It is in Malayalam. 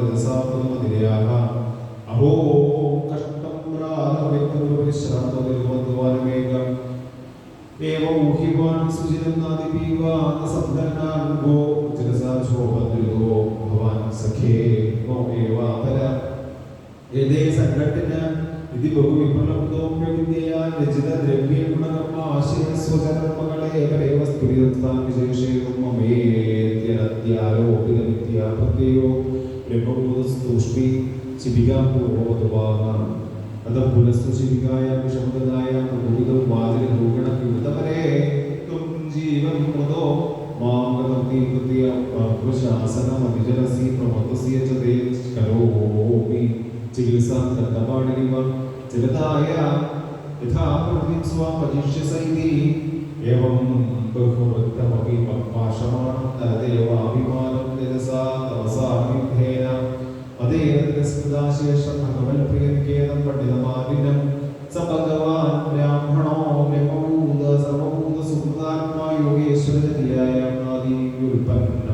സംവിധാനസാത്മതിരയാക അഹോ കഷ്ടം പ്രാതവിശ്രാന്തോതിരുവദ്വാനമേകം ഏവം ഊഹ്യവാൻ സുചിരം നാദിപീവാൻ സബ്ദനാർഗോ ചിരസാ ശോഭദ്രുതോ ഭവാൻ സഖേ നോമേവാപര ഏതേ സംഘട്ടന ഇതി ബഹുവിപ്രലബ്ധോപ്യവിദ്യയാ രചിത ദ്രവ്യ ഗുണകർമ്മ ആശയ സ്വചകർമ്മങ്ങളെ ഏകരേവ സ്ഫുരിതത്താൻ വിശേഷേതും മമേത്യനത്യാരോപിത വിദ്യാ പ്രത്യയോ ബ്രഹ്മഭൂതസ്തുഷ്ടി ശിബികാം പൂർവോദ്ഭാഗം അത പുനസ്തു ശിബികായ വിഷമദായ ഭൂതം വാതിൽ ഭൂഗണ വിവൃതപരേ ത്വം ജീവൻ മൃതോ മാം ഗതമതി കൃത്യ പ്രശാസനമതിജലസി പ്രമതസ്യ ച തേ കരോമി ചികിത്സാം ദണ്ഡപാണിനിവ ചിരതായ യഥാ പ്രതിം സ്വാം വജിഷ്യസൈതി ഏവം ബഹുവൃത്തമപി പാഷമാണം അതേന തിരസ്കൃതാശേഷം ഭഗവൻ പ്രിയനികേതം പണ്ഡിതമാവിനം സ ഭഗവാൻ ബ്രാഹ്മണോ ബ്രഹ്മഭൂത സർവഭൂത സുഹൃതാത്മാ ഉൽപ്പന്നമതി സ്വയം